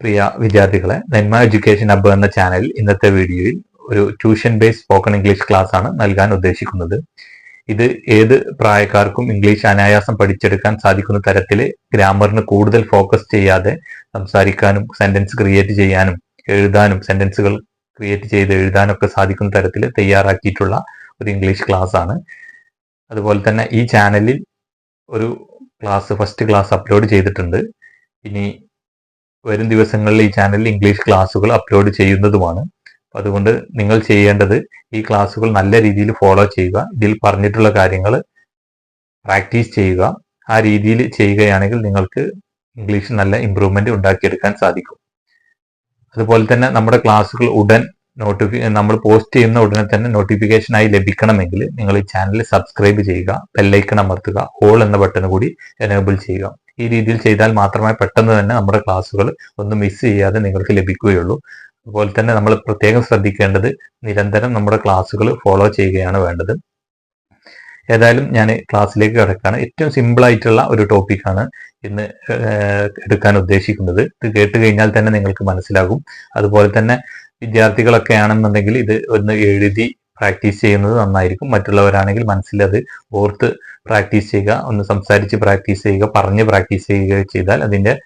പ്രിയ വിദ്യാർത്ഥികളെ നന്മ എഡ്യൂക്കേഷൻ അബ് എന്ന ചാനൽ ഇന്നത്തെ വീഡിയോയിൽ ഒരു tuition based spoken English class ആണ് നൽകാൻ ഉദ്ദേശിക്കുന്നത്. ഇത് ഏത് പ്രായക്കാർക്കും ഇംഗ്ലീഷ് അനായാസം പഠിച്ചെടുക്കാൻ സാധിക്കുന്ന തരത്തിൽ ഗ്രാമറിന് കൂടുതൽ ഫോക്കസ് ചെയ്യാതെ സംസാരിക്കാനും സെന്റൻസ് ക്രിയേറ്റ് ചെയ്യാനും എഴുതാനും സെന്റൻസുകൾ ക്രിയേറ്റ് ചെയ്ത് എഴുതാനൊക്കെ സാധിക്കുന്ന തരത്തിൽ തയ്യാറാക്കിയിട്ടുള്ള ഒരു ഇംഗ്ലീഷ് ക്ലാസ് ആണ് അതുപോലെ തന്നെ ഈ ചാനലിൽ ഒരു ക്ലാസ് ഫസ്റ്റ് ക്ലാസ് അപ്ലോഡ് ചെയ്തിട്ടുണ്ട്. ഇനി വരും ദിവസങ്ങളിൽ ഈ ചാനലിൽ ഇംഗ്ലീഷ് ക്ലാസ്സുകൾ അപ്ലോഡ് ചെയ്യുന്നതുമാണ്. അതുകൊണ്ട് നിങ്ങൾ ചെയ്യേണ്ടത് ഈ ക്ലാസ്സുകൾ നല്ല രീതിയിൽ ഫോളോ ചെയ്യുക. ഇതിൽ പറഞ്ഞിട്ടുള്ള കാര്യങ്ങൾ പ്രാക്ടീസ് ചെയ്യുക. ആ രീതിയിൽ ചെയ്യുകയാണെങ്കിൽ നിങ്ങൾക്ക് ഇംഗ്ലീഷ് നല്ല ഇമ്പ്രൂവ്മെന്റ് ഉണ്ടാക്കിയെടുക്കാൻ സാധിക്കും. അതുപോലെ തന്നെ നമ്മുടെ ക്ലാസ്സുകൾ ഉടൻ നോട്ടിഫി നമ്മൾ പോസ്റ്റ് ചെയ്യുന്ന ഉടനെ തന്നെ നോട്ടിഫിക്കേഷൻ ആയി ലഭിക്കണമെങ്കിൽ നിങ്ങൾ ഈ ചാനൽ സബ്സ്ക്രൈബ് ചെയ്യുക ബെല്ലൈക്കൺ അമർത്തുക ഓൾ എന്ന ബട്ടൺ കൂടി എനേബിൾ ചെയ്യുക. ഈ രീതിയിൽ ചെയ്താൽ മാത്രമേ പെട്ടെന്ന് തന്നെ നമ്മുടെ ക്ലാസ്സുകൾ ഒന്നും മിസ് ചെയ്യാതെ നിങ്ങൾക്ക് ലഭിക്കുകയുള്ളൂ. അതുപോലെ തന്നെ നമ്മൾ പ്രത്യേകം ശ്രദ്ധിക്കേണ്ടത് നിരന്തരം നമ്മുടെ ക്ലാസ്സുകൾ ഫോളോ ചെയ്യുകയാണ് വേണ്ടത്. ഏതായാലും ഞാൻ ക്ലാസ്സിലേക്ക് കിടക്കുകയാണ്. ഏറ്റവും സിമ്പിൾ ആയിട്ടുള്ള ഒരു ടോപ്പിക്കാണ് ഇന്ന് എടുക്കാൻ ഉദ്ദേശിക്കുന്നത്. ഇത് കേട്ട് കഴിഞ്ഞാൽ തന്നെ നിങ്ങൾക്ക് മനസ്സിലാകും. അതുപോലെ തന്നെ വിദ്യാർത്ഥികളൊക്കെ ആണെന്നുണ്ടെങ്കിൽ ഇത് ഒന്ന് എഴുതി പ്രാക്ടീസ് ചെയ്യുന്നത് നന്നായിരിക്കും. മറ്റുള്ളവരാണെങ്കിൽ മനസ്സിലത് ഓർത്ത് പ്രാക്ടീസ് ചെയ്യുക ഒന്ന് സംസാരിച്ച് പ്രാക്ടീസ് ചെയ്യുക പറഞ്ഞ് പ്രാക്ടീസ് ചെയ്യുക ചെയ്താൽ അതിന്റെ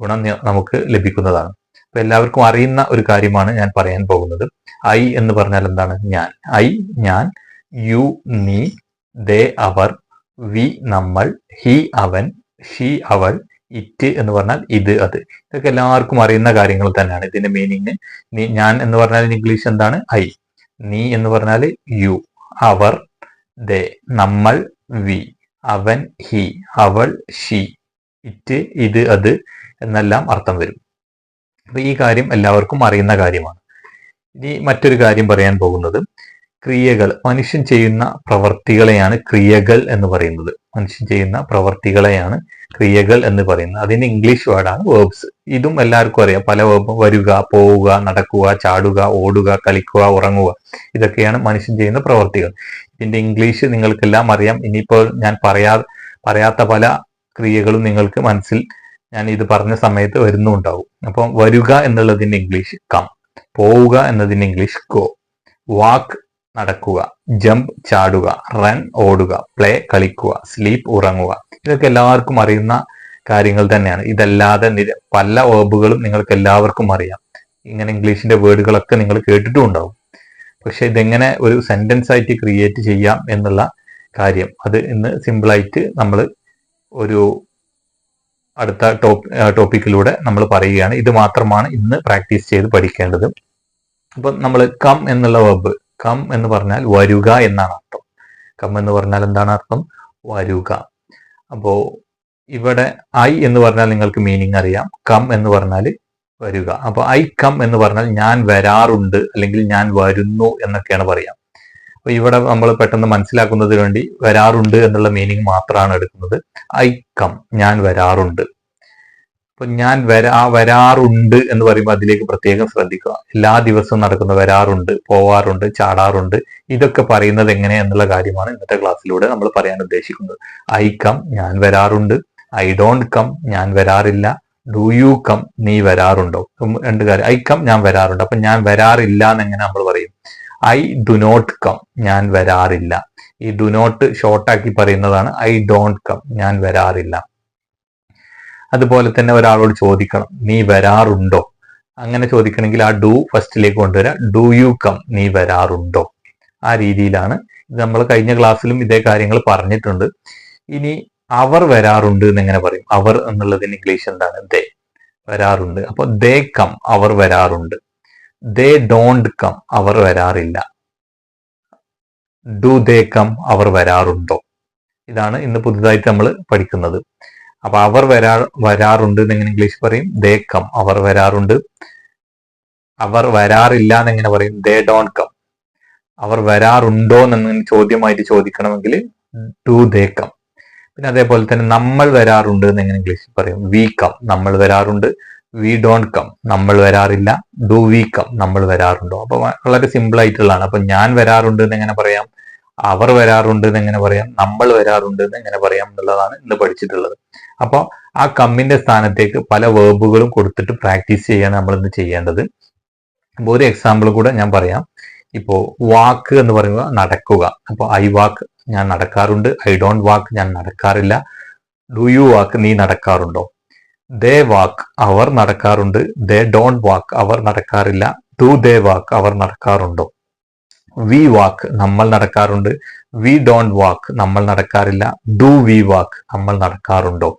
ഗുണം നമുക്ക് ലഭിക്കുന്നതാണ്. അപ്പൊ എല്ലാവർക്കും അറിയുന്ന ഒരു കാര്യമാണ് ഞാൻ പറയാൻ പോകുന്നത്. ഐ എന്ന് പറഞ്ഞാൽ എന്താണ്? ഞാൻ. ഐ ഞാൻ. യു നീ. ദേ അവർ. വി നമ്മൾ. ഹി അവൻ. ഷീ അവൾ. ഇറ്റ് എന്ന് പറഞ്ഞാൽ ഇത് അത്. ഇതൊക്കെ എല്ലാവർക്കും അറിയുന്ന കാര്യങ്ങൾ തന്നെയാണ്. ഇതിന്റെ മീനിങ് നീ ഞാൻ എന്ന് പറഞ്ഞാൽ ഇംഗ്ലീഷ് എന്താണ്? ഐ. നീ എന്ന് പറഞ്ഞാൽ യു. അവർ ദേ നമ്മൾ വി. അവൻ ഹി. അവൾ ഷീ. ഇറ്റ് ഇത് അത് എന്നെല്ലാം അർത്ഥം വരും. അപ്പൊ ഈ കാര്യം എല്ലാവർക്കും അറിയുന്ന കാര്യമാണ്. ഇനി മറ്റൊരു കാര്യം പറയാൻ പോകുന്നത്. ക്രിയകൾ മനുഷ്യൻ ചെയ്യുന്ന പ്രവർത്തികളെയാണ് ക്രിയകൾ എന്ന് പറയുന്നത്. മനുഷ്യൻ ചെയ്യുന്ന പ്രവർത്തികളെയാണ് ക്രിയകൾ എന്ന് പറയുന്നത്. അതിന് ഇംഗ്ലീഷ് വേർഡാണ് വേർബ്സ് ഇതും എല്ലാവർക്കും അറിയാം. പല വേർബും വരിക പോവുക നടക്കുക ചാടുക ഓടുക കളിക്കുക ഉറങ്ങുക. ഇതൊക്കെയാണ് മനുഷ്യൻ ചെയ്യുന്ന പ്രവർത്തികൾ. ഇതിന്റെ ഇംഗ്ലീഷ് നിങ്ങൾക്കെല്ലാം അറിയാം. ഇനിയിപ്പോൾ ഞാൻ പറയാ പറയാത്ത പല ക്രിയകളും നിങ്ങൾക്ക് മനസ്സിൽ ഞാൻ ഇത് പറഞ്ഞ സമയത്ത് വരുന്നുണ്ടാവും. അപ്പം വരിക എന്നുള്ളതിന്റെ ഇംഗ്ലീഷ് കം പോവുക എന്നതിന്റെ ഇംഗ്ലീഷ് ഗോ വാക്ക് നടക്കുക. ജമ്പ് ചാടുക. റൺ ഓടുക. പ്ലേ കളിക്കുക. സ്ലീപ്പ് ഉറങ്ങുക. ഇതൊക്കെ എല്ലാവർക്കും അറിയുന്ന കാര്യങ്ങൾ തന്നെയാണ്. ഇതല്ലാതെ പല വേർബുകളും നിങ്ങൾക്ക് എല്ലാവർക്കും അറിയാം. ഇങ്ങനെ ഇംഗ്ലീഷിന്റെ വേർഡുകളൊക്കെ നിങ്ങൾ കേട്ടിട്ടും ഉണ്ടാവും പക്ഷെ ഇതെങ്ങനെ ഒരു സെന്റൻസ് ആയിട്ട് ക്രിയേറ്റ് ചെയ്യാം എന്നുള്ള കാര്യം. അത് ഇന്ന് സിമ്പിളായിട്ട് നമ്മൾ ഒരു അടുത്ത ടോപ്പ് ടോപ്പിക്കിലൂടെ നമ്മൾ പറയുകയാണ്. ഇത് മാത്രമാണ് ഇന്ന് പ്രാക്ടീസ് ചെയ്ത് പഠിക്കേണ്ടത്. അപ്പൊ നമ്മൾ കം എന്നുള്ള വെബ് കം എന്ന് പറഞ്ഞാൽ വരുക എന്നാണ് അർത്ഥം. കം എന്ന് പറഞ്ഞാൽ എന്താണ് അർത്ഥം? വരുക. അപ്പോ ഇവിടെ ഐ എന്ന് പറഞ്ഞാൽ നിങ്ങൾക്ക് മീനിങ് അറിയാം. കം എന്ന് പറഞ്ഞാൽ വരിക. അപ്പൊ ഐ കം എന്ന് പറഞ്ഞാൽ ഞാൻ വരാറുണ്ട് അല്ലെങ്കിൽ ഞാൻ വരുന്നു എന്നൊക്കെയാണ് പറയാം. അപ്പൊ ഇവിടെ നമ്മൾ പെട്ടെന്ന് മനസ്സിലാക്കുന്നതിന് വേണ്ടി വരാറുണ്ട് എന്നുള്ള മീനിങ് മാത്രമാണ് എടുക്കുന്നത്. ഐ കം ഞാൻ വരാറുണ്ട്. അപ്പൊ ഞാൻ വരാ വരാറുണ്ട് എന്ന് പറയുമ്പോൾ അതിലേക്ക് പ്രത്യേകം ശ്രദ്ധിക്കുക. എല്ലാ ദിവസവും നടക്കുന്ന വരാറുണ്ട് പോവാറുണ്ട് ചാടാറുണ്ട് ഇതൊക്കെ പറയുന്നത് എങ്ങനെ എന്നുള്ള കാര്യമാണ് ഇന്നത്തെ ക്ലാസ്സിലൂടെ നമ്മൾ പറയാൻ ഉദ്ദേശിക്കുന്നത്. ഐ കം ഞാൻ വരാറുണ്ട്. ഐ ഡോണ്ട് കം ഞാൻ വരാറില്ല. ഡു യു കം നീ വരാറുണ്ടോ? രണ്ട് കാര്യം. ഐ കം ഞാൻ വരാറുണ്ട്. അപ്പൊ ഞാൻ വരാറില്ല എന്ന് എങ്ങനെ നമ്മൾ പറയും? ഐ ഡു നോട്ട് കം ഞാൻ വരാറില്ല. ഈ ഡു നോട്ട് ഷോർട്ടാക്കി പറയുന്നതാണ് ഐ ഡോണ്ട് കം ഞാൻ വരാറില്ല. അതുപോലെ തന്നെ ഒരാളോട് ചോദിക്കണം നീ വരാറുണ്ടോ? അങ്ങനെ ചോദിക്കണമെങ്കിൽ ആ ഡു ഫസ്റ്റിലേക്ക് കൊണ്ടുവരാ ഡു യു കം? നീ വരാറുണ്ടോ? ആ രീതിയിലാണ് ഇത് നമ്മൾ കഴിഞ്ഞ ക്ലാസ്സിലും ഇതേ കാര്യങ്ങൾ പറഞ്ഞിട്ടുണ്ട്. ഇനി അവർ വരാറുണ്ട് എന്ന് എങ്ങനെ പറയും. അവർ എന്നുള്ളതിന് ഇംഗ്ലീഷ് എന്താണ്? ദേ വരാറുണ്ട്. അപ്പൊ ദേ കം അവർ വരാറുണ്ട്. ദേ ഡോണ്ട് കം അവർ വരാറില്ല. ഡു ദേ കം അവർ വരാറുണ്ടോ? ഇതാണ് ഇന്ന് പുതുതായിട്ട് നമ്മൾ പഠിക്കുന്നത്. അപ്പൊ അവർ വരാ വരാറുണ്ട് എന്നെങ്ങനെ ഇംഗ്ലീഷ് പറയും. ദേ കം അവർ വരാറുണ്ട്. അവർ വരാറില്ല എന്നെങ്ങനെ പറയും. ദേ ഡോണ്ട് കം അവർ വരാറുണ്ടോ എന്ന് ചോദ്യമായിട്ട് ചോദിക്കണമെങ്കിൽ ടു ദേ കം പിന്നെ അതേപോലെ തന്നെ നമ്മൾ വരാറുണ്ട് എന്ന് എങ്ങനെ ഇംഗ്ലീഷിൽ പറയും. വി കം നമ്മൾ വരാറുണ്ട്. വി ഡോണ്ട് കം നമ്മൾ വരാറില്ല. ഡു വി കം നമ്മൾ വരാറുണ്ടോ? അപ്പൊ വളരെ സിമ്പിൾ ആയിട്ടുള്ളതാണ്. അപ്പൊ ഞാൻ വരാറുണ്ട് എന്ന് എങ്ങനെ പറയാം. അവർ വരാറുണ്ട് എന്ന് എങ്ങനെ പറയാം. നമ്മൾ വരാറുണ്ട് എന്ന് എങ്ങനെ പറയാം. എന്നുള്ളതാണ് ഇന്ന് പഠിച്ചിട്ടുള്ളത്. അപ്പോൾ ആ കമ്മിന്റെ സ്ഥാനത്തേക്ക് പല വേർബുകളും കൊടുത്തിട്ട് പ്രാക്ടീസ് ചെയ്യാണ് നമ്മൾ ഇന്ന് ചെയ്യേണ്ടത്. അപ്പോൾ ഒരു എക്സാമ്പിൾ കൂടെ ഞാൻ പറയാം. ഇപ്പോൾ വാക്ക് എന്ന് പറയുമ്പോൾ നടക്കുക. അപ്പോൾ ഐ വാക്ക് ഞാൻ നടക്കാറുണ്ട്. ഐ ഡോണ്ട് വാക്ക് ഞാൻ നടക്കാറില്ല. ഡു യു വാക്ക് നീ നടക്കാറുണ്ടോ? ദേ വാക്ക് അവർ നടക്കാറുണ്ട്. ദേ ഡോണ്ട് വാക്ക് അവർ നടക്കാറില്ല. ടു ദേ വാക്ക് അവർ നടക്കാറുണ്ടോ? വി വാക്ക് നമ്മൾ നടക്കാറുണ്ട്. വി ഡോണ്ട് വാക്ക് നമ്മൾ നടക്കാറില്ല. ഡു വി വാക്ക് നമ്മൾ നടക്കാറുണ്ടോ?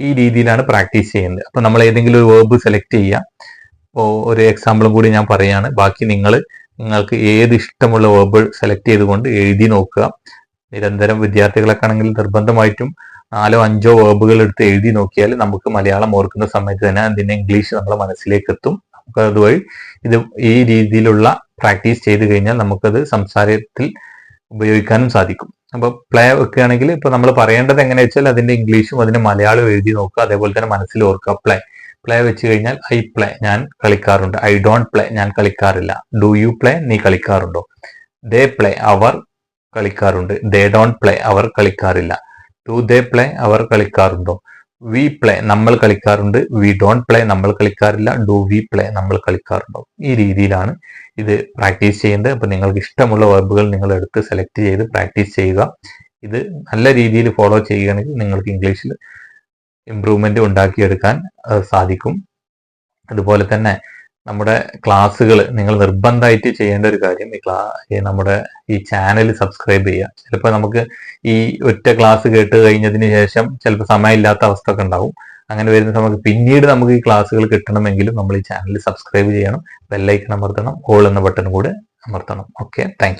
ഈ രീതിയിലാണ് പ്രാക്ടീസ് ചെയ്യുന്നത്. അപ്പൊ നമ്മൾ ഏതെങ്കിലും ഒരു വേർബ് സെലക്ട് ചെയ്യുക ഇപ്പോൾ ഒരു എക്സാമ്പിളും കൂടി ഞാൻ പറയാണ്. ബാക്കി നിങ്ങൾ നിങ്ങൾക്ക് ഏത് ഇഷ്ടമുള്ള വേർബ് സെലക്ട് ചെയ്തുകൊണ്ട് എഴുതി നോക്കുക. നിരന്തരം വിദ്യാർത്ഥികളൊക്കെ ആണെങ്കിൽ നിർബന്ധമായിട്ടും നാലോ അഞ്ചോ വേർബുകൾ എടുത്ത് എഴുതി നോക്കിയാൽ നമുക്ക് മലയാളം ഓർക്കുന്ന സമയത്ത് തന്നെ അതിന്റെ ഇംഗ്ലീഷ് നമ്മുടെ മനസ്സിലേക്ക് എത്തും. നമുക്ക് അതുവഴി ഇത് ഈ രീതിയിലുള്ള പ്രാക്ടീസ് ചെയ്ത് കഴിഞ്ഞാൽ നമുക്കത് സംസാരത്തിൽ ഉപയോഗിക്കാനും സാധിക്കും. അപ്പൊ പ്ലേ വെക്കുകയാണെങ്കിൽ ഇപ്പൊ നമ്മൾ പറയേണ്ടത് എങ്ങനെ വെച്ചാൽ അതിന്റെ ഇംഗ്ലീഷും അതിന്റെ മലയാളവും എഴുതി നോക്കുക. അതേപോലെ തന്നെ മനസ്സിൽ ഓർക്കുക പ്ലേ. പ്ലേ വെച്ച് കഴിഞ്ഞാൽ ഐ പ്ലേ. ഞാൻ കളിക്കാറുണ്ട്. I don't play. ഞാൻ കളിക്കാറില്ല. Do you play? നീ കളിക്കാറുണ്ടോ? They play. അവർ കളിക്കാറുണ്ട്. They don't play. Our കളിക്കാറില്ല. Do they play? അവർ കളിക്കാറുണ്ടോ? വി പ്ലേ നമ്മൾ കളിക്കാറുണ്ട്. വി ഡോണ്ട് പ്ലേ നമ്മൾ കളിക്കാറില്ല. ഡു വി പ്ലേ നമ്മൾ കളിക്കാറുണ്ടോ ഈ രീതിയിലാണ് ഇത് പ്രാക്ടീസ് ചെയ്യേണ്ടത്. അപ്പൊ നിങ്ങൾക്ക് ഇഷ്ടമുള്ള വെർബുകൾ നിങ്ങൾ എടുത്ത് സെലക്ട് ചെയ്ത് പ്രാക്ടീസ് ചെയ്യുക. ഇത് നല്ല രീതിയിൽ ഫോളോ ചെയ്യുകയാണെങ്കിൽ നിങ്ങൾക്ക് ഇംഗ്ലീഷിൽ ഇംപ്രൂവ്മെന്റ് ഉണ്ടാക്കിയെടുക്കാൻ സാധിക്കും. അതുപോലെ തന്നെ നമ്മുടെ ക്ലാസ്സുകൾ നിങ്ങൾ നിർബന്ധമായിട്ട് ചെയ്യേണ്ട ഒരു കാര്യം ഈ ക്ലാ നമ്മുടെ ഈ ചാനൽ സബ്സ്ക്രൈബ് ചെയ്യുക. ചിലപ്പോൾ നമുക്ക് ഈ ഒറ്റ ക്ലാസ് കേട്ട് കഴിഞ്ഞതിന് ശേഷം ചിലപ്പോൾ സമയമില്ലാത്ത അവസ്ഥ ഒക്കെ ഉണ്ടാവും. അങ്ങനെ വരുന്ന സമയത്ത് പിന്നീട് നമുക്ക് ഈ ക്ലാസ്സുകൾ കിട്ടണമെങ്കിലും നമ്മൾ ഈ ചാനൽ സബ്സ്ക്രൈബ് ചെയ്യണം. ബെല്ലൈക്കൺ അമർത്തണം. ഹോൾ എന്ന ബട്ടൺ കൂടെ അമർത്തണം. ഓക്കെ. താങ്ക്